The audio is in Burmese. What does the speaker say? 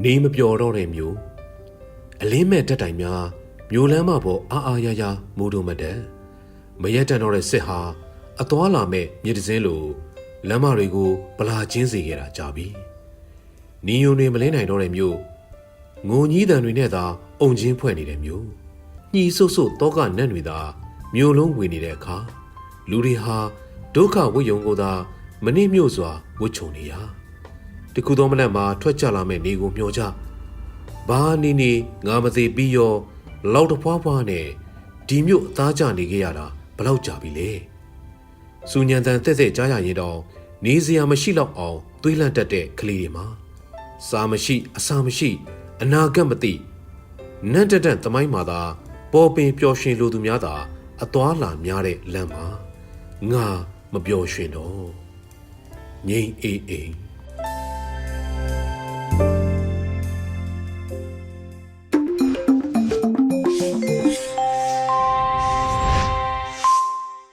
နေမပျော်တော့တဲ့မျိုးအလင်းမဲ့တက်တိုင်များမျိုးလမ်းမပေါ်အာအာရရမိုးတို့မတက်မရက်တန်တော့တဲ့စစ်ဟာအသွားလာမဲ့မြေတစင်းလိုလမ်းမတွေကိုဗလာချင်းစေခဲ့တာကြပြီနီယုံတွေမလဲနိုင်တော့တဲ့မျိုးငုံကြီးတန်တွေနဲ့သာအုံချင်းဖွဲ့နေတဲ့မျိုးညှီဆုပ်ဆုပ်တောကနတ်တွေသာမျိုးလုံးဝင်နေတဲ့အခါလူတွေဟာဒုက္ခဝိယုံကိုသာမနှိမ့်မြို့စွာဝှချုံနေရ တခုသောမနက်မှာထွက်ကြလာမဲ့နေကိုမျှော်ကြဘာနီနီငါမသေးပြီးရောလောက်တဖွားဖွားနဲ့ဒီမြို့အသားကျနေခဲ့ရတာဘယ်လောက်ကြာပြီလဲစူညံတန်တက်တက်ကြားရရင်တော့နေစရာမရှိတော့အောင်သွေးလန့်တက်တဲ့ကလေးတွေမှာစာမရှိအစာမရှိ အနာဂတ်မသိနန့်တက်တဲ့သမိုင်းမှာသာပေါ်ပင်ပျော်ရွှင်လိုသူများသာအသွားလာများတဲ့လမ်းမှာငါမပျော်ရွှင်တော့ငိမ့်အေးအေး